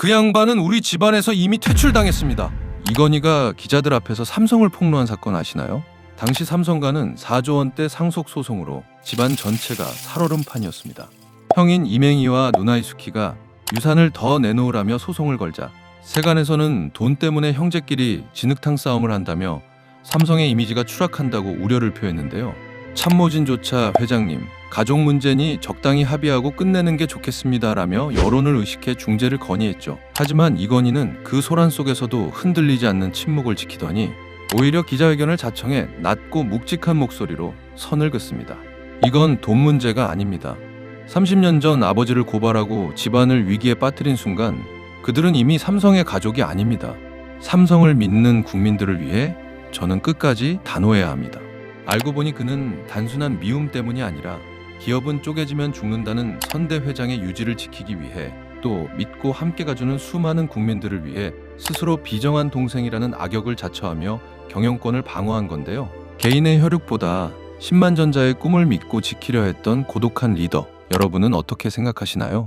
그 양반은 우리 집안에서 이미 퇴출당했습니다. 이건희가 기자들 앞에서 삼성을 폭로한 사건 아시나요? 당시 삼성가는 4조 원대 상속 소송으로 집안 전체가 살얼음판이었습니다. 형인 이맹희와 누나 이수키가 유산을 더 내놓으라며 소송을 걸자 세간에서는 돈 때문에 형제끼리 진흙탕 싸움을 한다며 삼성의 이미지가 추락한다고 우려를 표했는데요. 참모진조차 회장님, 가족 문제니 적당히 합의하고 끝내는 게 좋겠습니다라며 여론을 의식해 중재를 건의했죠. 하지만 이건희는 그 소란 속에서도 흔들리지 않는 침묵을 지키더니 오히려 기자회견을 자청해 낮고 묵직한 목소리로 선을 긋습니다. 이건 돈 문제가 아닙니다. 30년 전 아버지를 고발하고 집안을 위기에 빠뜨린 순간 그들은 이미 삼성의 가족이 아닙니다. 삼성을 믿는 국민들을 위해 저는 끝까지 단호해야 합니다. 알고 보니 그는 단순한 미움 때문이 아니라 기업은 쪼개지면 죽는다는 선대 회장의 유지를 지키기 위해 또 믿고 함께 가주는 수많은 국민들을 위해 스스로 비정한 동생이라는 악역을 자처하며 경영권을 방어한 건데요. 개인의 혈육보다 10만 전자의 꿈을 믿고 지키려 했던 고독한 리더. 여러분은 어떻게 생각하시나요?